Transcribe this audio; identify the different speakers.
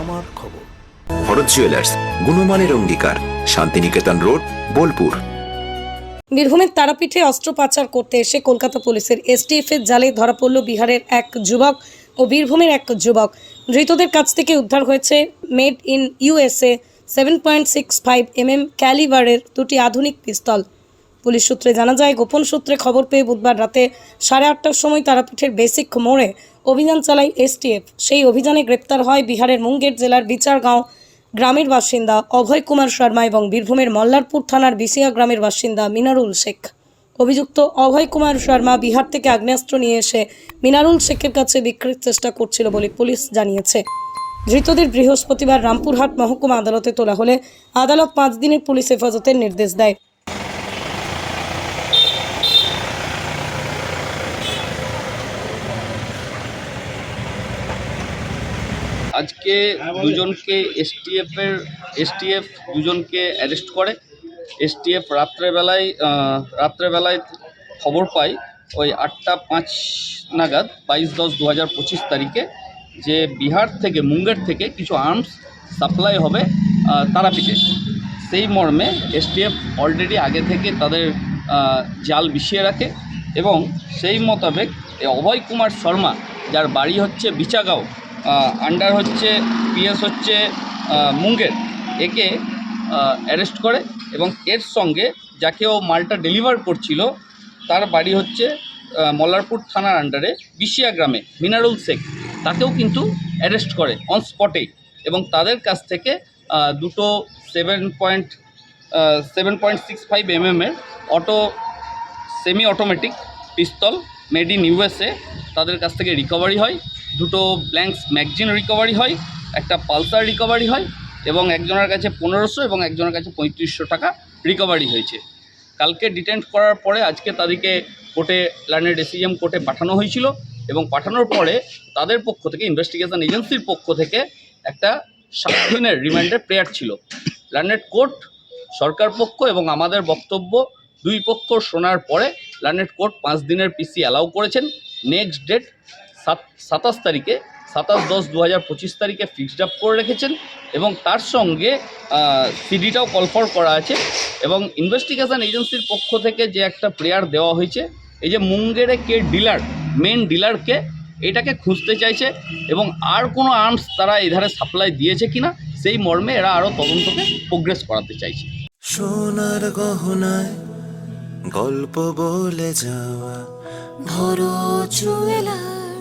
Speaker 1: আমার খবর।
Speaker 2: ভরত জুয়েলার্স গুণমানের অঙ্গীকার শান্তিনিকেতন রোড বোলপুর।
Speaker 3: বীরভূমের তারাপীঠে অস্ত্র পাচার করতে এসে কলকাতা পুলিশের এসটিএফ এর জালে ধরা পড়ল বিহারের এক যুবক ও বীরভূমের এক যুবক। ধৃতদের কাছ থেকে উদ্ধার হয়েছে made in USA seven point six five M M ক্যালিভারের দুটি আধুনিক পিস্তল। পুলিশ সূত্রে জানা যায়, গোপন সূত্রে খবর পেয়ে বুধবার রাতে সাড়ে আটটার সময় তারাপীঠের বেসিক মোড়ে অভিযান চালায় এসটিএফ। সেই অভিযানে গ্রেপ্তার হয় বিহারের মুঙ্গের জেলার বিচারগাঁও গ্রামের বাসিন্দা অভয় কুমার শর্মা এবং বীরভূমের মল্লারপুর থানার বিসিয়া গ্রামের বাসিন্দা মিনারুল শেখ। অভিযুক্ত অভয় কুমার শর্মা বিহার থেকে আগ্নেয়াস্ত্র নিয়ে এসে মিনারুল শেখের কাছে বিক্রির চেষ্টা করছিল বলে পুলিশ জানিয়েছে। ধৃতদের বৃহস্পতিবার রামপুরহাট মহকুমা আদালতে তোলা হলে আদালত পাঁচ দিনের পুলিশ হেফাজতের নির্দেশ দেয়।
Speaker 4: আজকে দুজনকে এসটিএফ এর এসটিএফ দুজনকে অ্যারেস্ট করে। এসটিএফ রাত্রেবেলায় রাত্রেবেলায় খবর পাই ওই আটটা পাঁচ নাগাদ বাইশ দশ দু হাজার পঁচিশ তারিখে যে বিহার থেকে মুঙ্গের থেকে কিছু আর্মস সাপ্লাই হবে তারাপীঠে। সেই মর্মে এসটিএফ অলরেডি আগে থেকে তাদের জাল বিছিয়ে রাখে এবং সেই মোতাবেক অভয় কুমার শর্মা যার বাড়ি হচ্ছে বিচাগাঁও আন্ডার হচ্ছে পিএস হচ্ছে মুঙ্গের। একে অ্যারেস্ট করে এবং এর সঙ্গে যাকে ও মালটা ডেলিভার করছিল, তার বাড়ি হচ্ছে মল্লারপুর থানার আন্ডারে বিশিয়া গ্রামে, মিনারুল শেখ। তাকেও কিন্তু অ্যারেস্ট করে অন স্পটে এবং তাদের কাছ থেকে দুটো seven point seven point six five এমএমের auto semi automatic pistol made in USA তাদের কাছ থেকে রিকভারি হয়। দুটো ব্ল্যাঙ্কস ম্যাগজিন রিকভারি হয়, একটা পালসার রিকভারি হয় এবং একজনের কাছে পনেরোশো এবং একজনের কাছে পঁয়ত্রিশশো টাকা রিকভারি হয়েছে। কালকে ডিটেন্ট করার পরে আজকে তাদেরকে কোর্টে লার্নের এসিএম কোর্টে পাঠানো হয়েছিল এবং পাঠানোর পরে তাদের পক্ষ থেকে ইনভেস্টিগেশন এজেন্সির পক্ষ থেকে একটা সাত দিনের রিমান্ডের প্রেয়ার ছিল। লার্নেড কোর্ট সরকার পক্ষ এবং আমাদের বক্তব্য দুই পক্ষ শোনার পরে লার্নেড কোর্ট পাঁচ দিনের পিসি অ্যালাউ করেছেন। নেক্সট ডেট সাত, সাতাশ তারিখে, সাতাশ দশ দু হাজার পঁচিশ তারিখে ফিক্সড আপ করে রেখেছেন এবং তার সঙ্গে সিডিটাও কলফর করা আছে এবং ইনভেস্টিগেশন এজেন্সির পক্ষ থেকে যে একটা প্রেয়ার দেওয়া হয়েছে, এই যে মুঙ্গেরে কে ডিলার মেন ডিলারকে এটাকে খুঁজতে চাইছে এবং আর কোনো আর্মস তারা এধারে সাপ্লাই দিয়েছে কিনা, সেই মর্মে এরা আরও তদন্তকে প্রোগ্রেস করাতে চাইছে।
Speaker 1: সোনার গহনায় গল্প বলে যাওয়া
Speaker 5: ভরো